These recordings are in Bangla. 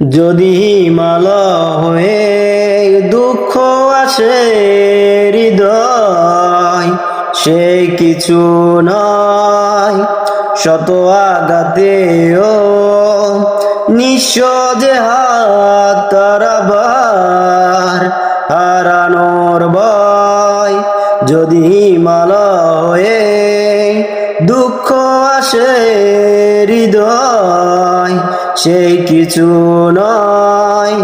যদি মালা হয়ে দুঃখ আসে হৃদয়, সে কিছু নয়, শত আঘাতেও নিঃস্ব যে হাত তারাবার হারানোর ভয়। যদি মালা হয়ে দুঃখ আসে হৃদয় সেই কিছু নয়,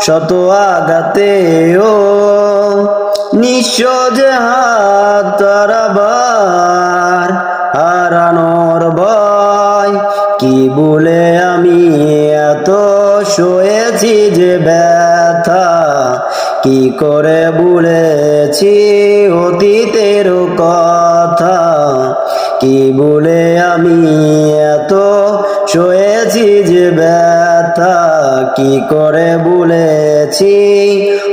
শত আঘাতেও। নিঃস্ব যে হাত তারাবার হারানোর ভয়। কি বলে আমি এত শুয়েছি যে ব্যথা? কি করে বলেছি অতীতের কথা? কি বলে আমি এত শুয়েছি যে ব্যথা, কি করে বলেছি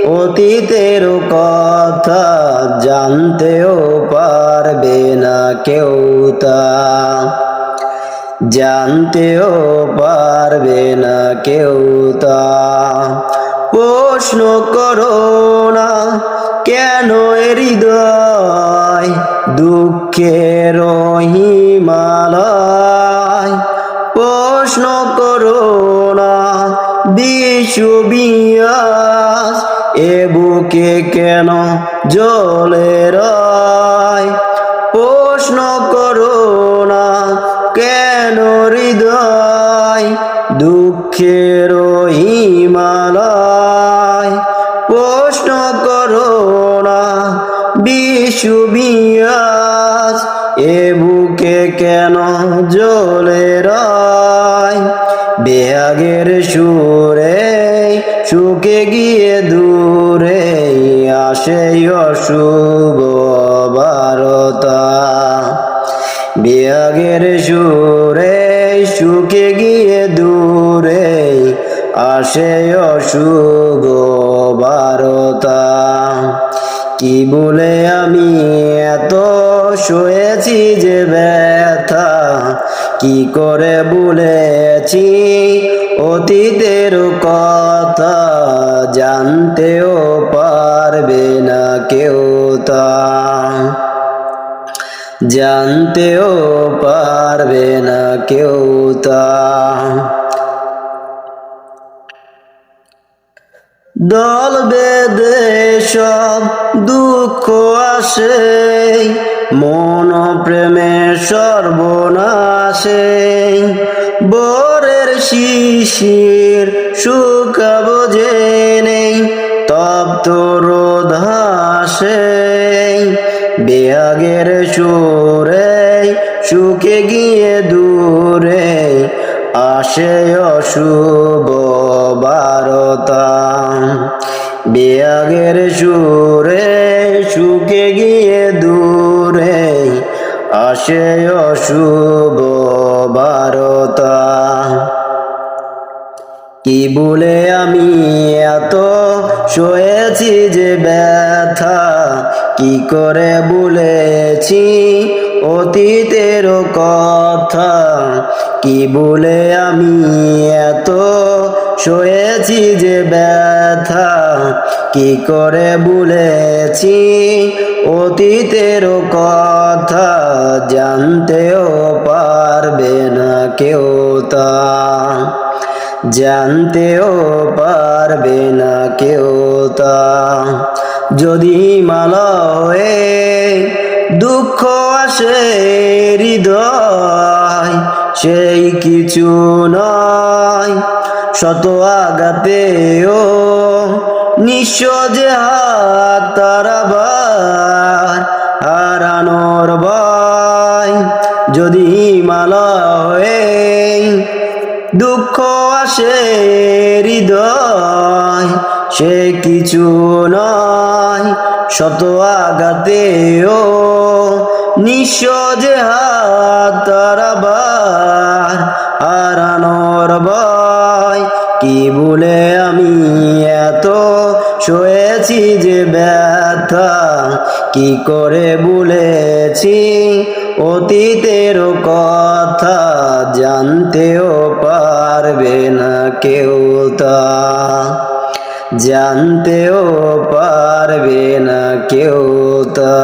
অতীতের কথা জানতেও পারবে না কেউ তা। জানতেও পারবে না কেউ তা। প্রশ্ন করো না, কেন হৃদয় দুঃখের হিমালয় প্রশ্ন করো না বিশ্ববিয়াস এ বুকে কেন জলে রয়? প্রশ্ন করো না, কেন হৃদয় দুঃখের হিমালয়? প্রশ্ন করো না বিশ্ববিয়াস এ বুকে কেন জলে বেয়াগের সুরে, সুখে গিয়ে দূরে আসে অশুভ বারতা। বিয়াগের সুরে, সুখে গিয়ে দূরে আসে অশুভ বারতা। কি বলে আমি এত শুয়েছি যে ব্যথা কি করে বলেছি? অতীতের কথা জানতেও পারবে না কেউ তা। জানতেও পারবে না কেউ তা। দল বেদে সব দুঃখ আসে, মন প্রেমে সর্বনাশে। বরের শিশির সুখ বোঝে নেই, তপ্ত রোধাসে বেয়াগের সুরে সুখে গিয়ে দূরে, আসে অশুভ বারতা। বিয়াগের সুরে সুখে গিয়ে দূরে আসে অশুভ বারতা। কি বলে আমি এত শুয়েছি যে ব্যথা? কি করে বলেছি অতীতের কথা? কি বলে আমি এত শুয়েছি যে ব্যথা, কি করে বলেছি অতীতের কথা জানতেও পারবে না কেউ তা। জানতেও পারবে না কেউ তা। যদি মালা হয়ে দুঃখ আসে হৃদয়, সেই কিছু নয়। শত আঘাতেও নিঃস্ব যে হাত তারাবার হারানোর ভয়। যদি হয়ে দুঃখ আসে হৃদয়, সে কিছু নয়। শত আঘাতেও নিঃস্ব যে হাত তারাবার হারানোর ভয়। যে ব্যথা, কি করে বলেছি অতীতের কথা জানতেও পারবে না কেউ তা। জানতেও পারবে না কেউ তা।